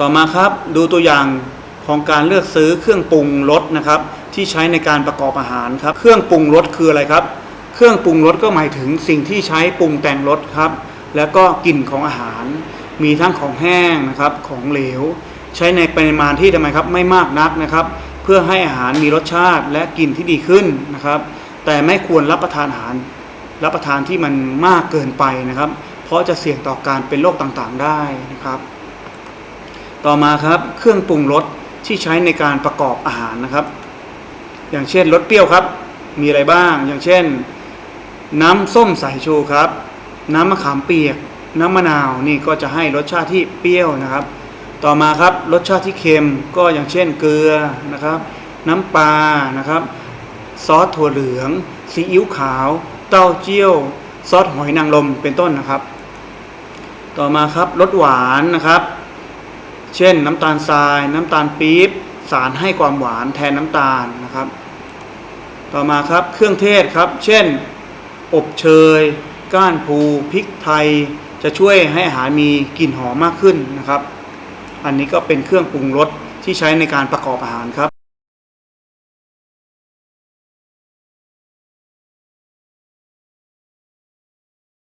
ต่อมาครับดูตัวอย่างของการเลือกซื้อเครื่องปรุงรสนะครับ ที่ใช้ในการประกอบอาหารครับ เครื่องปรุงรสคืออะไรครับ เครื่องปรุงรสก็หมายถึงสิ่งที่ใช้ปรุงแต่งรสครับ แล้วก็กลิ่นของอาหาร มีทั้งของแห้งนะครับของเหลว ใช้ในปริมาณที่ทำไมครับไม่มากนักนะครับ เพื่อให้อาหารมีรสชาติและกลิ่นที่ดีขึ้นนะครับ แต่ไม่ควรรับประทานอาหาร รับประทานที่มันมากเกินไปนะครับ เพราะจะเสี่ยงต่อการเป็นโรคต่างๆได้นะครับ ต่อมาครับเครื่องปรุงรสที่ใช้ในการประกอบอาหารนะครับ อย่างเช่นรสเปรี้ยวครับ มีอะไรบ้าง อย่างเช่น น้ำส้มสายชูครับ น้ำมะขามเปียก น้ำมะนาวนี่ก็จะให้รสชาติที่เปรี้ยวนะครับ ต่อมาครับรสชาติที่เค็มก็อย่างเช่นเกลือนะครับ น้ำปลานะครับ ซอสถั่วเหลือง ซีอิ๊วขาว เต้าเจี้ยว ซอสหอยนางรมเป็นต้นนะครับ ต่อมาครับรสหวานนะครับ เช่นน้ำตาลทราย น้ำตาลปี๊บสารให้ความหวานแทนน้ำตาลนะครับ ต่อมาครับเครื่องเทศครับ เช่น อบเชย ก้านพูพริกไทย จะช่วยให้อาหารมีกลิ่นหอมมากขึ้นนะครับ อันนี้ก็เป็นเครื่องปรุงรสที่ใช้ในการประกอบอาหารครับ